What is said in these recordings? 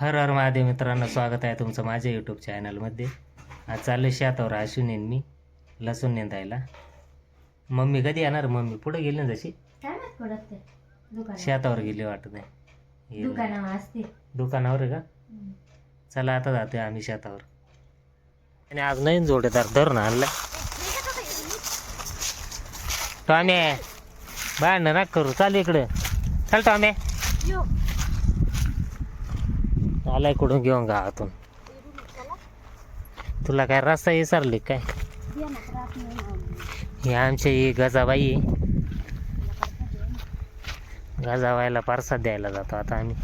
हर हर महादेव मित्रांनो स्वागत आहे तुमचं माझ्या यूट्यूब चॅनलमध्ये आज चालू शेतावर अश्विनी आणि मी लसूण नेंदायला. मम्मी कधी येणार? मम्मी पुढे गेली ना जशी? काय माहीत पडत ते? दुकानात शेतावर गेली वाटत आहे. दुकानावर असते. दुकानावर आहे का? चला आता जातोय आम्ही शेतावर. आणि आज नवीन जोडेदार धरून आणलाय. टॉम्या भांडण ना करू. चाल इकडे. चल टॉम्या. आलाय कुठून घेऊन गावातून? तुला काय रस्ता विसरली काय? ही आमची ही गजाबाई. आहे. गजाबाईला पारसाद द्यायला जातो आता आम्ही.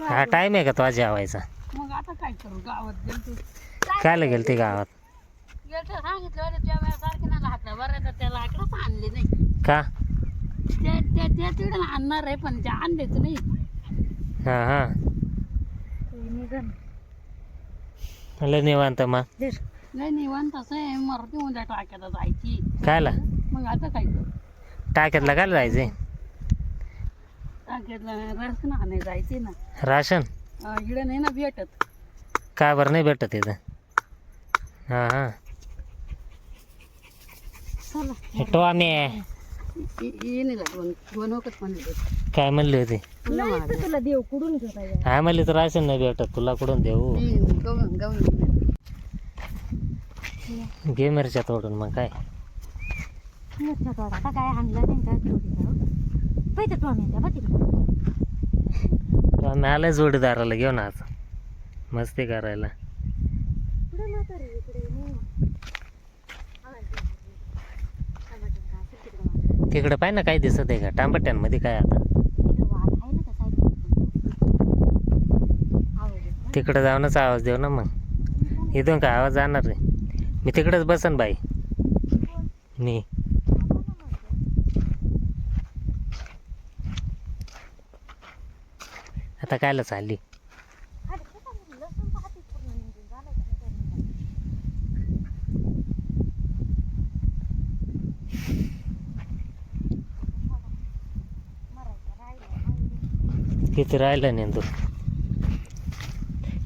हा टाइम आहे का तो जेवायचा? मग आता काय करू? गावात गेलतो कायला गेलते गावात सांगितलं होतं त्या ना बरं तर त्या लाकडंच आणले नाही. का? ते ते ते तिकडे आणणार आहे पण ते आणलेच नाही. हा हा. लय निवांत मग. नाही निवांत असं आहे मरती उद्या टाक्यात जायची. कायला मग आता काय करू? टाक्यातला काय जायचंय? टाक्यातला रस ना नाही जायची ना. राशन? अं, इकडे नाही ना भेटत. का बरं नाही भेटत इथं? हा. हा तो म्हणले काय म्हणले होते? नाही तर तुला देव कुडून घेता हा म्हणले तर राशन नाही भेटत तुला कुठून देऊ? घे मिरच्या तोडून मग काय? मोठा तोडा. आता काय आणला नाही काय पैसे तो आलाय जोडीदाराला घेऊन आज. मस्ती करायला पुढे म्हातारी इकडे नाही. टमाटर काय असेल तिकडं पाय ना काय दिसत आहे का? टांबट्यांमध्ये काय आता? तिकडं जाऊनच आवाज देऊ ना मग. इथून काय आवाज जाणार रे मी तिकडंच बसन बाई. मी. आता कायला चालली अरे, शेतामध्ये लसूण पाहते पूर्ण निघून झालं का नाही काय निघालं. मरायचं राहिलं. किती राहिलं नेंदून.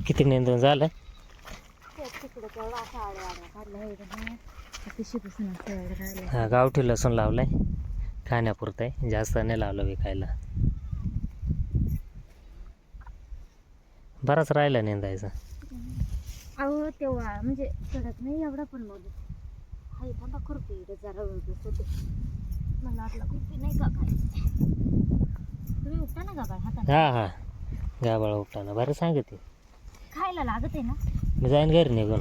किती नेंदून झालं? तिकडं तेवढं असं आड्या आड्या हा गावठी लसूण लावलाय. खाण्यापुरतं आहे जास्त नाही लावलं विकायला. बराच राहिला नेंदायचा. अहो तेव्हा म्हणजे कडक नाही एवढा पण मग हाय थांबा खुरपी इकडे जरा मला वाटलं खुरपी नाही का काय तुम्ही ना हातात हा हा. गाबाळा उपटाना बरं सांगते खायला लागत आहे ना? मी जाईन घरी निघून.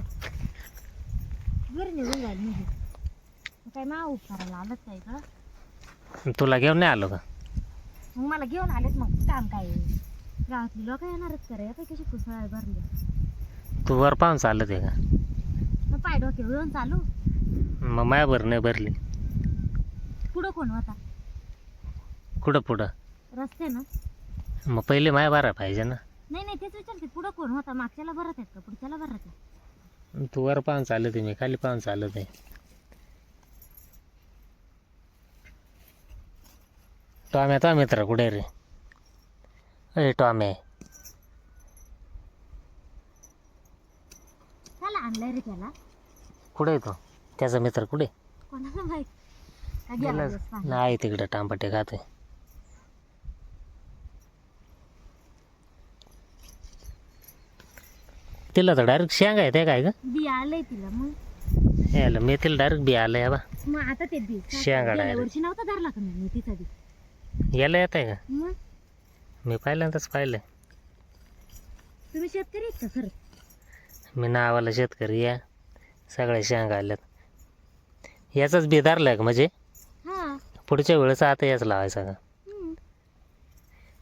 घरी निघून जाईल म्हणजे काय मा उपकाराला आलंच काय का? तुला घेऊन नाही आलो का? मग मला घेऊन आलेत मग. काम काय आहे? गावातली लोक येणारच करे आता कशी कुसळ भरली. तू वर पाहून चालत आहे का? मग पाय डोके येऊन चालू. मग माया भर नाही भरली. पुढं कोण होता? कुठं पुढं? रस्ते ना. मग पहिले माया भरा पाहिजे ना. नाही नाही तेच विचारते. पुढं कोण होता? मागच्याला भरत आहेत का? पुढच्याला भरत आहे तू वर पाहून चालत आहे मी खाली पाहून चालत आहे. टॉम्या तो मित्र कुठे रे? अरे टॉम्या. त्याला आणलंय रे त्याला. कुठे आहे तो? त्याचा मित्र कुठे? कोणाला माहीत? का गेला गेला दिवस पाहिजे. नाही तिकडे टांबटे खाते तिला तर डायरेक्ट शेंगा येते काय का बी आलंय तिला मग. यायला मेथीला डायरेक्ट बी आलं बा. मग आता ते बी शेंगा गेल्या direct. वर्षी नव्हता धरला का मी? तिचा बी. यायला येत आहे का? मग? मी पहिल्यांदाच पाहिलं तुम्ही शेतकरी आहेत का खरं? मी नावाला शेतकरी या सगळ्या शेंगा आल्यात. याचाच बी धरलाय का म्हणजे? हा. पुढच्या वेळेस आता याच लावायचा का? हम्म.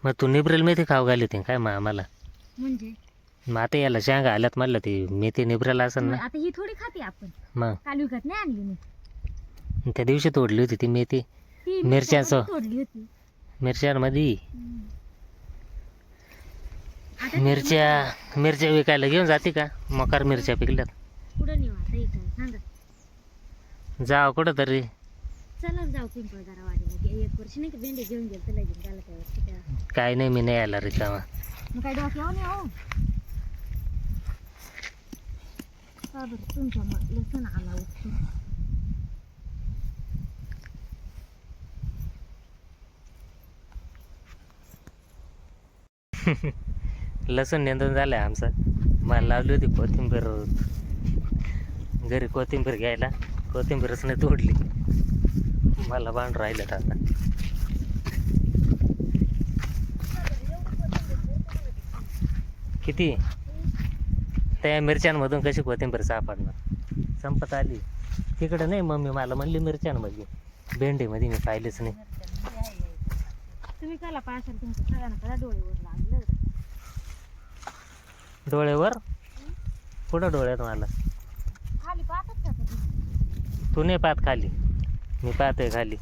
मग तू निब्रेल मेथी खाऊ घाली होती काय मग आम्हाला? म्हणजे? मग आता याला शेंगा आल्यात म्हणलं ती मेथी निब्रेल असेल ना. आता ही थोडी खाते आपण. मग? काल विकत नाही आणली मी. त्या दिवशी तोडली होती ती मेथी. ती मिरच्याचं. तोडली होती. मिरच्यांमध्ये? मिरच्या मिरच्या विकायला घेऊन जाते का? मकार मिरच्या पिकल्यात. कुठं नेऊ आता इथं सांगा. जाव कुठं तरी. चला जाऊ पिंपळ जरा वाडीला एक वर्ष नाही का भेंडी घेऊन गेलं तर लगेच. झालं त्या वर्षी त्या? काय नाही मी नाही आला रिकामा. मग काय डोक्यावर नाही हो? صابر बरं तुमच्या على लसूण लसूण निंदून झालं आमचं. मला लावली होती कोथिंबीर. घरी कोथिंबीर घ्यायला. कोथिंबीरच नाही तोडली. मला बांध राहिलं आता. किती? त्या मिरच्यांमधून कशी कोथिंबीर सापडणार? संपत आली. तिकडं नाही मम्मी मला म्हणली मिरच्यांमध्ये भेंडीमध्ये मी पाहिलेच नाही. तुम्ही काला पाशाल तुमच्या सगळ्यांना करा डोळेवर लागलं. डोळ्यावर? कुठं डोळ्यात मला? खाली पाहतात का तुम्ही. तू नाही पाहत खाली. मी पाहतोय खाली.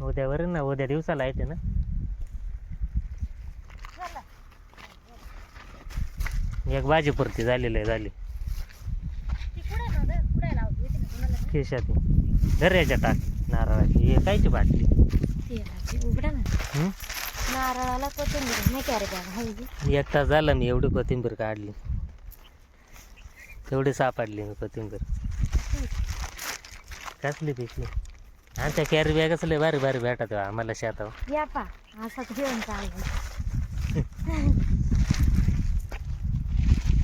उद्यावर ना उद्या दिवसाला येते ना. एक भाजी पुरती झालेली आहे झाली. खिशात घर याच्या टाक. नारळाची. हे कायची बाटली? नारळाला कोथिंबीर. नाही. एक तास झाला मी एवढी कोथिंबीर काढली. एवढी सापडली मी कोथिंबीर. कसली पिकली? आमच्या कॅरी बॅगच लय भारी भारी भेटत आम्हाला शेतावर. या पा. असंच घेऊन चाललं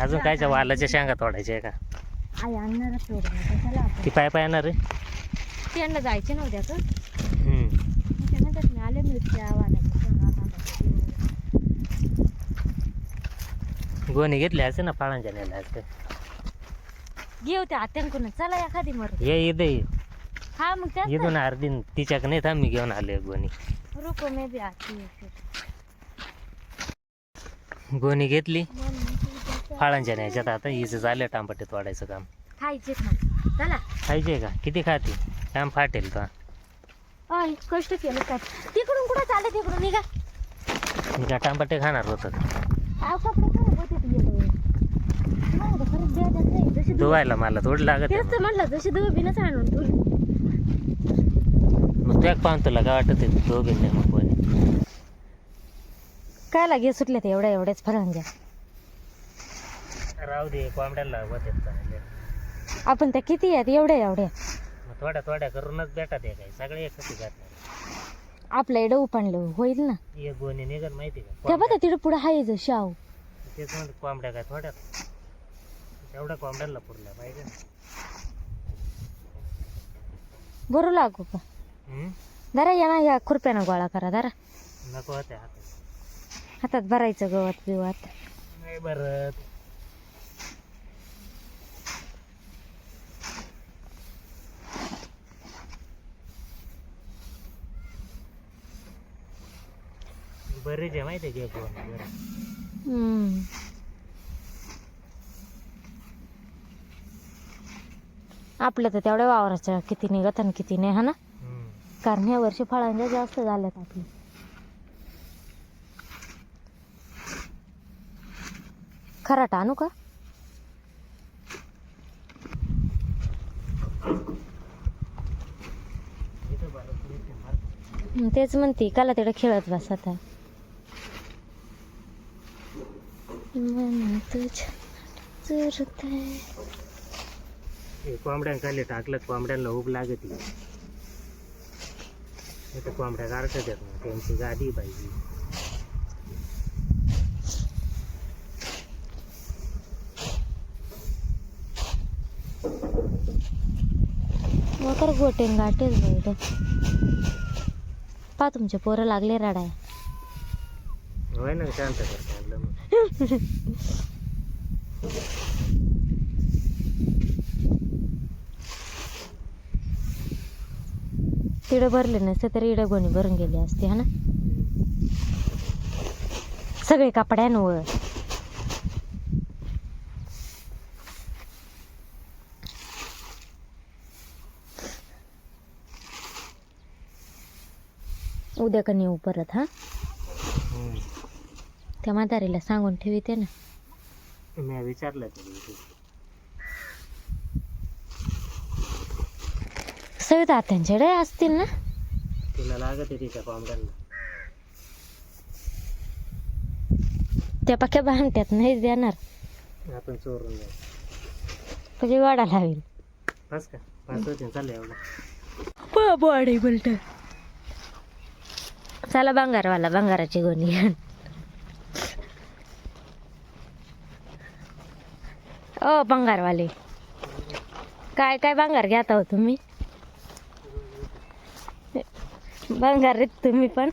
अजून कायच्या वालाच्या शेंगा तोडायच्या आहे का? आई आणणारच सोडून चला आपण ती पाय पाय येणार रे त्यांना जायचे नव्हत्या का हम्म. ते म्हणतात मी आले मिरच्या वाल्याच्या शेंगा कांदा गोणी घेतली असे ना फळांच्या नेल्या असते घेऊ त्या आत्यांकडून चला एखादी मर. ये इथे ये. हा मग त्याच इथून अर्धी तिच्याक नाही थांब मी घेऊन आले गोणी. रुको मे बी आती. गोणी घेतली? फळांच्या न्यायच्यात आता हिचं झालं टांबटे तोडायचं काम. मग. चला. खायचे का? किती खाते? काम फाटेल का? अय कष्ट केलं काय तिकडून कुठं चालले तिकडून? निघा. मी का टांबटे खाणार होतं कपडे ते धुवं- धुवायला मला थोडी लागत आहे. तेच तर म्हणलं जशी धुवं बिनच आणून ठेवली मग तुझ्या पाहून तुला काय वाटत आहे? दोघी नाही मग काय लागे सुटले ते एवढ्या एवढ्याच फरांज्या राहू दे कोंबड्याला चांगले आपण त्या किती आहेत? एवढ्या एवढ्या मग थोड्या थोड्या करूनच भेटत आहे काय सगळे एकच घातले आपल्या इकडं उपाणलं होईल ना? एक गोणी निघत माहिती का? त्या बघा तिकडे पुढे हाय जो शाव तेच म्हणत कोंबड्या काय थोड्या? तेवढ्या कोंबड्याला पुरल्या पाहिजे. ना. बरू लागू का? हम्म? जरा या ना या खुरप्यानं गोळा करा जरा. नको होते हातात. हातात भरायचं गवत बिवत. नाही बरं बरेच आहे माहिती आहे का. आपलं तर तेवढ्या वावराच्या किती निघत आणि किती नाही हा ना. कारण ह्या वर्षी फळांच्या जास्त झाल्यात आपली. खराट आणू का? तेच म्हणते काला तिकडे खेळत बस आता. मन तुझ्या कोंबड्यांखाली टाकलं कोंबड्यांना उब लागत इथं कोंबड्या गारटत येत ना त्यांची गादी पाहिजे मकर गोटेन गाठेल बाईड पा तुमचे पोरं लागले रडाय होय ना शांत करते. तिडं भरले नसते तरी इडं गोणी भरून गेली असते हा ना? सगळे कपड्यांवर उद्या का नेऊ परत हा? त्या म्हातारीला सांगून ठेवते ना. मी विचारलं सविता आत्यांच्याकडे असतील ना? तिला लागत आहे तिच्या त्या पक्या भांगत्यात नाही देणार. आपण चोरून जाऊ. कधी वाडा लावेल बस का? पाच होते चालले एवढं. चला बंगारवाला बंगाराची गोणी आण. ओ बंगारवाले. काय काय बंगार घेता हो तुम्ही? बंगार रे तुम्ही पण?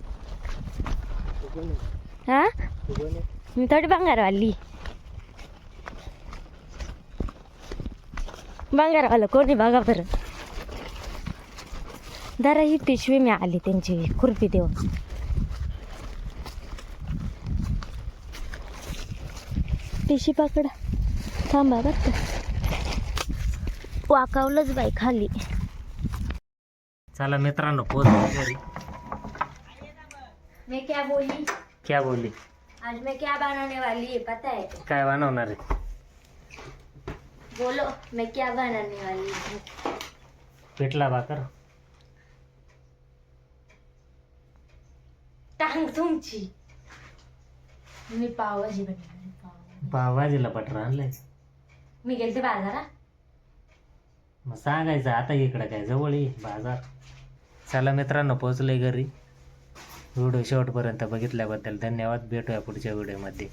हा? मी थोडी बंगारवाली. बंगारवाला कोणी बघा बरं. जरा ही पिशवी मी आली त्यांची खुरपी देऊन. पिशवी पकडा. थांबा बरं का. वाकावलंच बाई खाली. चला मित्रांनो पोहोचलो घरी. मैं क्या बोली? क्या बोलली आज मैं क्या बनाने वाली है पता है काय? बनवणार आहे? बोलो मैं क्या बनाने वाली हूँ? पिठला भाकर. टांग तुमची. मी पावभाजी बनवली पाव पावभाजीला बटर आणलंय. मी गेलते बाजारात. मग सांगायचं आता इकडं काय जवळ ये बाजार. चला मित्रांनो पोचलोय घरी. व्हिडिओ शेवटपर्यंत बघितल्याबद्दल धन्यवाद. भेटूया पुढच्या व्हिडिओमध्ये.